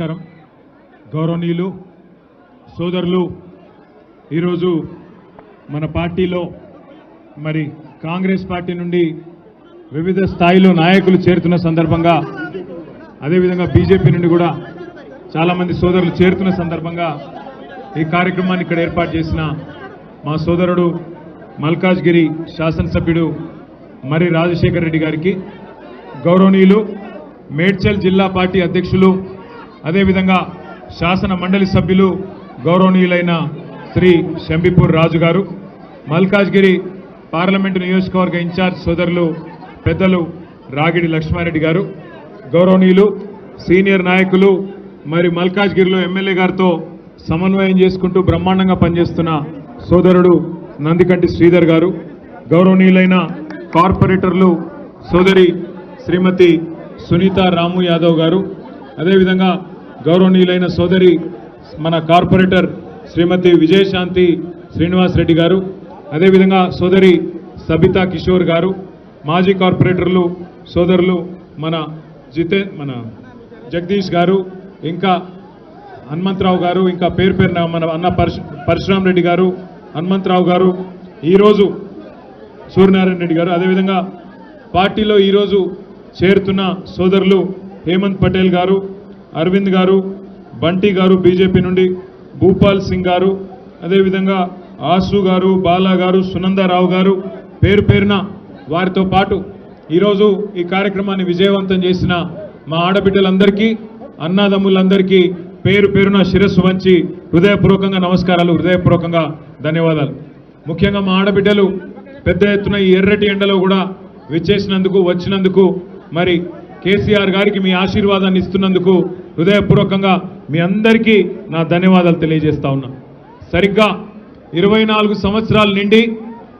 నమస్కారం. గౌరవనీయులు సోదరులు ఈరోజు మన పార్టీలో మరి కాంగ్రెస్ పార్టీ నుండి వివిధ స్థాయిలో నాయకులు చేరుతున్న సందర్భంగా అదేవిధంగా బీజేపీ నుండి కూడా చాలామంది సోదరులు చేరుతున్న సందర్భంగా ఈ కార్యక్రమాన్ని ఇక్కడ ఏర్పాటు చేసిన మా సోదరుడు మల్కాజ్గిరి శాసనసభ్యుడు మరి రాజశేఖర్ రెడ్డి గారికి గౌరవనీయులు మేడ్చల్ జిల్లా పార్టీ అధ్యక్షులు అదేవిధంగా శాసన మండలి సభ్యులు గౌరవనీయులైన శ్రీ శంబిపూర్ రాజు గారు మల్కాజ్గిరి పార్లమెంటు నియోజకవర్గ ఇన్ఛార్జ్ సోదరులు పెద్దలు రాగిడి లక్ష్మారెడ్డి గారు గౌరవనీయులు సీనియర్ నాయకులు మరి మల్కాజ్గిరిలో ఎమ్మెల్యే గారితో సమన్వయం చేసుకుంటూ బ్రహ్మాండంగా పనిచేస్తున్న సోదరుడు నందికంటి శ్రీధర్ గారు గౌరవనీయులైన కార్పొరేటర్లు సోదరి శ్రీమతి సునీత రాము యాదవ్ గారు అదేవిధంగా గౌరవనీయులైన సోదరి మన కార్పొరేటర్ శ్రీమతి విజయశాంతి శ్రీనివాస్ రెడ్డి గారు అదేవిధంగా సోదరి సబితా కిషోర్ గారు మాజీ కార్పొరేటర్లు సోదరులు మన జితే మన జగదీష్ గారు ఇంకా హనుమంతరావు గారు ఇంకా పేరు పేరున మన అన్న పరశు పరశురామ్ రెడ్డి గారు హనుమంతరావు గారు ఈరోజు సూర్యనారాయణ రెడ్డి గారు అదేవిధంగా పార్టీలో ఈరోజు చేరుతున్న సోదరులు హేమంత్ పటేల్ గారు అరవింద్ గారు బంటి గారు బీజేపీ నుండి భూపాల్ సింగ్ గారు అదేవిధంగా ఆసు గారు బాలా గారు సునందారావు గారు పేరు పేరున వారితో పాటు ఈరోజు ఈ కార్యక్రమాన్ని విజయవంతం చేసిన మా ఆడబిడ్డలందరికీ అన్నాదమ్ములందరికీ పేరు పేరున శిరస్సు వంచి హృదయపూర్వకంగా నమస్కారాలు హృదయపూర్వకంగా ధన్యవాదాలు. ముఖ్యంగా మా ఆడబిడ్డలు పెద్ద ఎత్తున ఈ ఎర్రటి ఎండలో కూడా విచ్చేసినందుకు వచ్చినందుకు మరి కేసీఆర్ గారికి మీ ఆశీర్వాదాన్ని ఇస్తున్నందుకు హృదయపూర్వకంగా మీ అందరికీ నా ధన్యవాదాలు తెలియజేస్తా ఉన్నా. సరిగ్గా ఇరవై నాలుగు సంవత్సరాల నిండి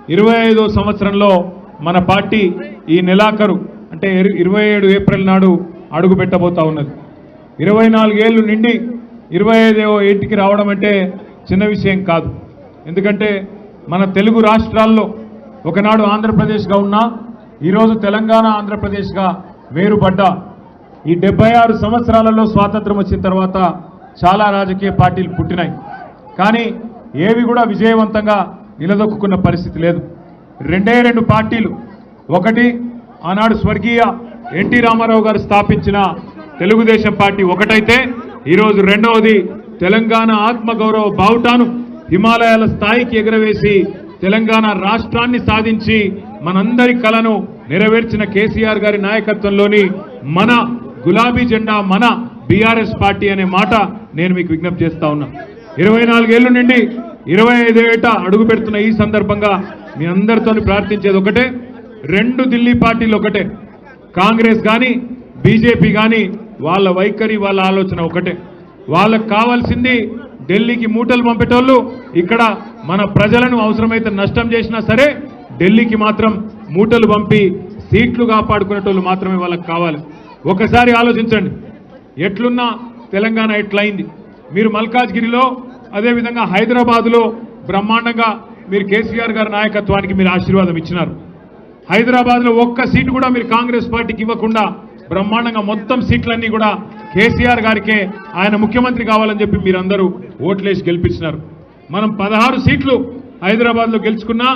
ఇరవై ఐదో సంవత్సరంలో మన పార్టీ ఈ నెలాఖరు అంటే ఇరవై ఏడు ఏప్రిల్ నాడు అడుగు పెట్టబోతా ఉన్నది. ఇరవై నాలుగేళ్ళు నిండి ఇరవై ఐదో ఏటికి రావడం అంటే చిన్న విషయం కాదు. ఎందుకంటే మన తెలుగు రాష్ట్రాల్లో ఒకనాడు ఆంధ్రప్రదేశ్గా ఉన్నా ఈరోజు తెలంగాణ ఆంధ్రప్రదేశ్గా వేరుపడ్డ ఈ డెబ్బై ఆరు సంవత్సరాలలో స్వాతంత్రం వచ్చిన తర్వాత చాలా రాజకీయ పార్టీలు పుట్టినాయి. కానీ ఏవి కూడా విజయవంతంగా నిలదొక్కున్న పరిస్థితి లేదు. రెండే రెండు పార్టీలు. ఒకటి ఆనాడు స్వర్గీయ ఎన్టీ రామారావు గారు స్థాపించిన తెలుగుదేశం పార్టీ ఒకటైతే ఈరోజు రెండవది తెలంగాణ ఆత్మగౌరవ బావుటాను హిమాలయాల స్థాయికి ఎగరవేసి తెలంగాణ రాష్ట్రాన్ని సాధించి మనందరి కలను నెరవేర్చిన కేసీఆర్ గారి నాయకత్వంలోని మన గులాబీ జెండా మన బీఆర్ఎస్ పార్టీ అనే మాట నేను మీకు విజ్ఞప్తి చేస్తా ఉన్నా. ఇరవై నాలుగేళ్ళు నుండి ఇరవై ఐదేట అడుగు పెడుతున్న ఈ సందర్భంగా మీ అందరితో ప్రార్థించేది ఒకటే రెండు ఢిల్లీ పార్టీలు ఒకటే కాంగ్రెస్ కానీ బీజేపీ కానీ వాళ్ళ వైఖరి వాళ్ళ ఆలోచన ఒకటే. వాళ్ళకు కావాల్సింది ఢిల్లీకి మూటలు పంపేటోళ్ళు ఇక్కడ మన ప్రజలను అవసరమైతే నష్టం చేసినా సరే ఢిల్లీకి మాత్రం మూటలు పంపి సీట్లు కాపాడుకునేటోళ్ళు మాత్రమే వాళ్ళకి కావాలి. ఒకసారి ఆలోచించండి. ఎట్లున్నా తెలంగాణ ఎట్లయింది? మీరు మల్కాజ్గిరిలో అదేవిధంగా హైదరాబాదులో బ్రహ్మాండంగా మీరు కేసీఆర్ గారి నాయకత్వానికి మీరు ఆశీర్వాదం ఇచ్చినారు. హైదరాబాద్లో ఒక్క సీటు కూడా మీరు కాంగ్రెస్ పార్టీకి ఇవ్వకుండా బ్రహ్మాండంగా మొత్తం సీట్లన్నీ కూడా కేసీఆర్ గారికే ఆయన ముఖ్యమంత్రి కావాలని చెప్పి మీరందరూ ఓట్లేసి గెలిపించినారు. మనం పదహారు సీట్లు హైదరాబాద్లో గెలుచుకున్నా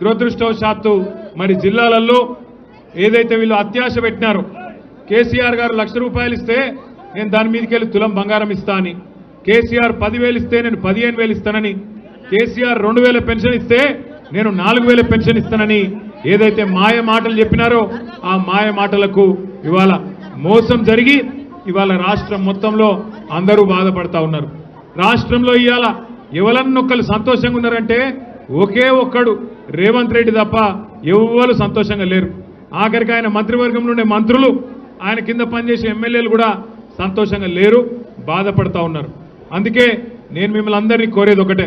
దురదృష్టవశాత్తు మరి జిల్లాలలో ఏదైతే వీళ్ళు అత్యాశ పెట్టినారో కేసీఆర్ గారు లక్ష రూపాయలు ఇస్తే నేను దాని మీదకి వెళ్ళి తులం బంగారం ఇస్తా అని. కేసీఆర్ పదివేలు ఇస్తే నేను పదిహేను వేలు ఇస్తానని. కేసీఆర్ రెండు వేల పెన్షన్ ఇస్తే నేను నాలుగు వేల పెన్షన్ ఇస్తానని ఏదైతే మాయ మాటలు చెప్పినారో ఆ మాయ మాటలకు ఇవాళ మోసం జరిగి ఇవాళ రాష్ట్రం మొత్తంలో అందరూ బాధపడతా ఉన్నారు. రాష్ట్రంలో ఇవాళ ఎవరన్నొక్కరు సంతోషంగా ఉన్నారంటే ఒకే ఒక్కడు రేవంత్ రెడ్డి తప్ప ఎవ్వరు సంతోషంగా లేరు. ఆఖరికి ఆయన మంత్రివర్గంలో ఉండే మంత్రులు ఆయన కింద పనిచేసే ఎమ్మెల్యేలు కూడా సంతోషంగా లేరు బాధపడతా ఉన్నారు. అందుకే నేను మిమ్మల్ని అందరినీ కోరేది ఒకటే.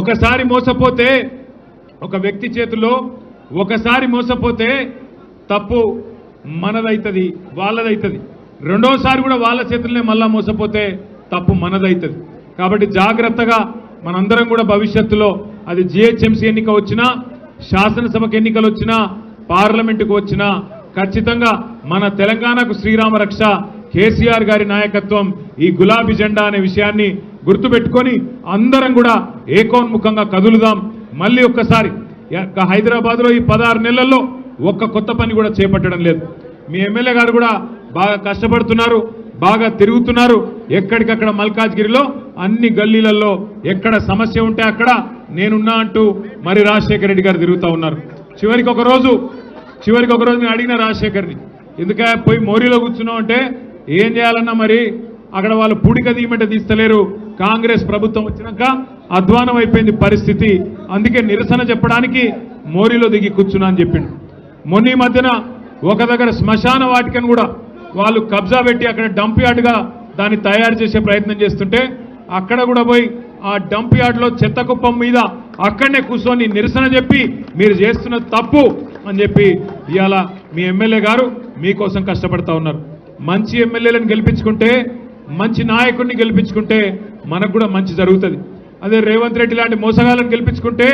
ఒకసారి మోసపోతే ఒక వ్యక్తి చేతిలో ఒకసారి మోసపోతే తప్పు మనదైతుంది వాళ్ళదైతుంది. రెండోసారి కూడా వాళ్ళ చేతుల్లోనే మళ్ళా మోసపోతే తప్పు మనదైతుంది. కాబట్టి జాగ్రత్తగా మనందరం కూడా భవిష్యత్తులో అది జిహెచ్ఎంసీ ఎన్నిక వచ్చినా శాసనసభకు ఎన్నికలు వచ్చినా పార్లమెంటుకు వచ్చినా ఖచ్చితంగా మన తెలంగాణకు శ్రీరామ రక్ష కేసీఆర్ గారి నాయకత్వం ఈ గులాబీ జెండా అనే విషయాన్ని గుర్తుపెట్టుకొని అందరం కూడా ఏకోన్ముఖంగా కదులుదాం. మళ్ళీ ఒక్కసారి హైదరాబాద్లో ఈ పదహారు నెలల్లో ఒక్క కొత్త పని కూడా చేపట్టడం లేదు. మీ ఎమ్మెల్యే గారు కూడా బాగా కష్టపడుతున్నారు బాగా తిరుగుతున్నారు. ఎక్కడికక్కడ మల్కాజ్గిరిలో అన్ని గల్లీలలో ఎక్కడ సమస్య ఉంటే అక్కడ నేనున్నా అంటూ మరి రాజశేఖర రెడ్డి గారు తిరుగుతూ ఉన్నారు. చివరికి ఒక రోజు చివరికి ఒక రోజు నేను అడిగిన రాజశేఖర్ని ఎందుకే పోయి మోరీలో కూర్చున్నావు అంటే ఏం చేయాలన్నా మరి అక్కడ వాళ్ళు పుడిక తీయమంటే తీస్తలేరు. కాంగ్రెస్ ప్రభుత్వం వచ్చినాక అధ్వానం అయిపోయింది పరిస్థితి. అందుకే నిరసన చెప్పడానికి మోరీలో దిగి కూర్చున్నా అని చెప్పిండు. మొన్న మధ్యన ఒక దగ్గర శ్మశాన వాటికను కూడా వాళ్ళు కబ్జా పెట్టి అక్కడ డంప్ యార్డ్గా దాన్ని తయారు చేసే ప్రయత్నం చేస్తుంటే అక్కడ కూడా పోయి ఆ డంప్ యార్డ్లో చెత్త కుప్పం మీద అక్కడనే కూర్చొని నిరసన చెప్పి మీరు చేస్తున్న తప్పు అని చెప్పి ఇవాళ మీ ఎమ్మెల్యే గారు మీకోసం కష్టపడతా ఉన్నారు. మంచి ఎమ్మెల్యేలను గెలిపించుకుంటే మంచి నాయకుడిని గెలిపించుకుంటే మనకు కూడా మంచి జరుగుతుంది. అదే రేవంత్ రెడ్డి లాంటి మోసగాళ్ళని గెలిపించుకుంటే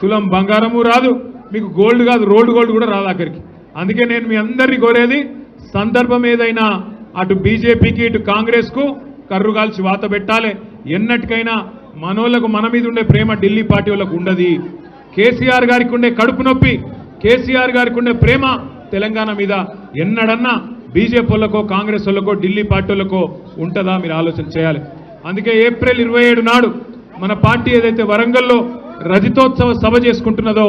తులం బంగారము రాదు మీకు గోల్డ్ కాదు రోల్డ్ గోల్డ్ కూడా రాదు అక్కడికి అందుకే నేను మీ అందరినీ కోరేది సందర్భం ఏదైనా అటు బీజేపీకి ఇటు కాంగ్రెస్కు కర్రుగాల్చి కాల్చి వాత పెట్టాలి. ఎన్నటికైనా మనోళ్ళకు మన మీద ఉండే ప్రేమ ఢిల్లీ పార్టీ వాళ్ళకు ఉండదు. కేసీఆర్ గారికి ఉండే కడుపు నొప్పి కేసీఆర్ గారికి ఉండే ప్రేమ తెలంగాణ మీద ఎన్నడన్నా బీజేపీ వాళ్ళకో కాంగ్రెస్ వాళ్ళకో ఢిల్లీ పార్టీ వాళ్ళకో ఉంటుందా మీరు ఆలోచన చేయాలి. అందుకే ఏప్రిల్ ఇరవై ఏడు నాడు మన పార్టీ ఏదైతే వరంగల్లో రజతోత్సవ సభ చేసుకుంటున్నదో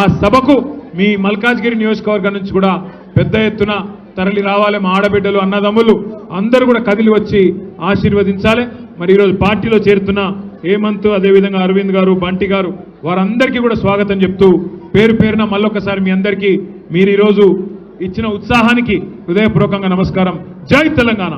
ఆ సభకు మీ మల్కాజ్గిరి నియోజకవర్గం నుంచి కూడా పెద్ద ఎత్తున తరలి రావాలి మా ఆడబిడ్డలు అన్నదమ్ములు. అందరూ కూడా కదిలి వచ్చి ఆశీర్వదించాలి. మరి ఈరోజు పార్టీలో చేరుతున్న హేమంత్ అదేవిధంగా అరవింద్ గారు బంటి గారు వారందరికీ కూడా స్వాగతం చెప్తూ పేరు పేరున మళ్ళొకసారి మీ అందరికీ మీరు ఈరోజు ఇచ్చిన ఉత్సాహానికి హృదయపూర్వకంగా నమస్కారం. జై తెలంగాణ!